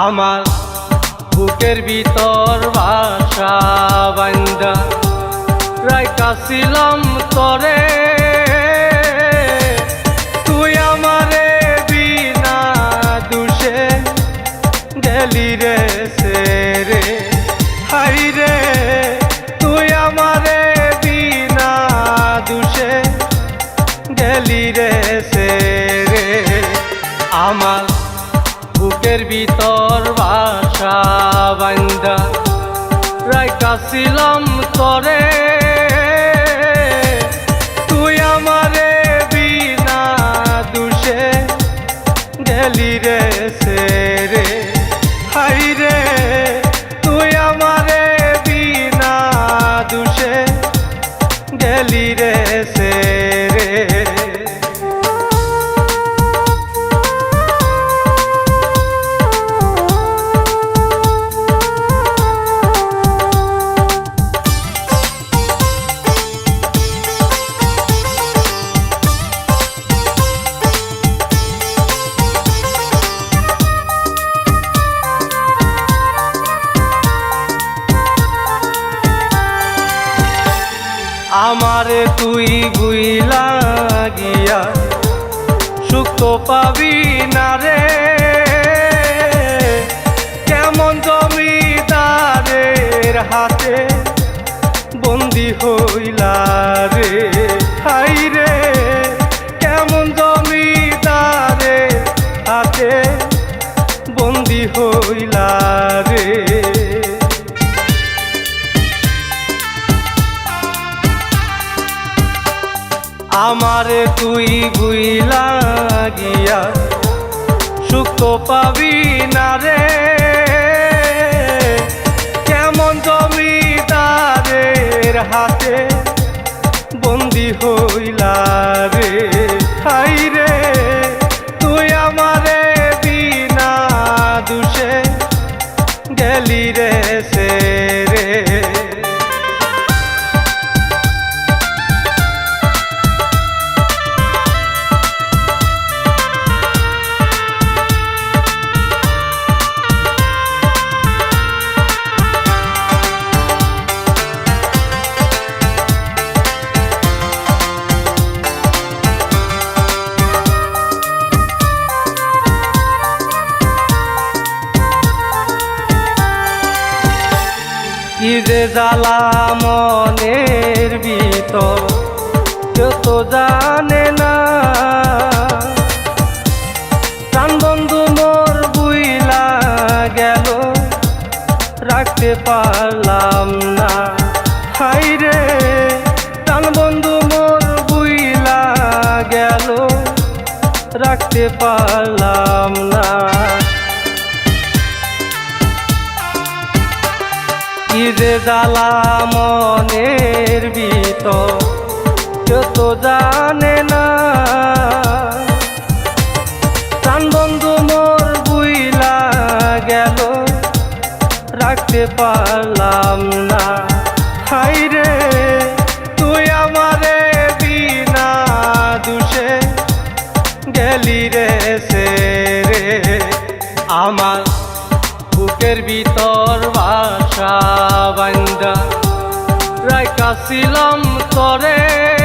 আমার বুকের ভিতর বাসা বান্দা রাইকাছিলাম তরে বাসা বান্দা রাইকাছিলাম তরে। তুই বুইলা গিয়া সুখ তো পাবি না রে। কেমন জমিদারের হাতে বন্দি হইলা রে? হাই রে, কেমন জমিদারের হাতে বন্দি হইলা রে? আমারে তুই বুইলা গিয়া সুখ পাবি না রে। কেমন জমিদারের হাতে বন্দি হইলা রে। হাই কি যে জ্বালা মনের ভিতর, কেউ তো জানে না। প্রাণ বন্ধু মোর বুইলা গেল, রাখতে পারলাম না। হাই রে, প্রাণ বন্ধু মোর বুইলা গেল, রাখতে পারলাম না কি যে জ্বালা মনের ভিতর কেউ তো জানে না। প্রাণ বন্ধু মোর বুইলা গেল, রাখতে পারলাম না। হাই রে, তুই আমারে বিনা দুষে গেলি রে সে রে। আমার বুকের ভিতর রাইকাছিলাম তরে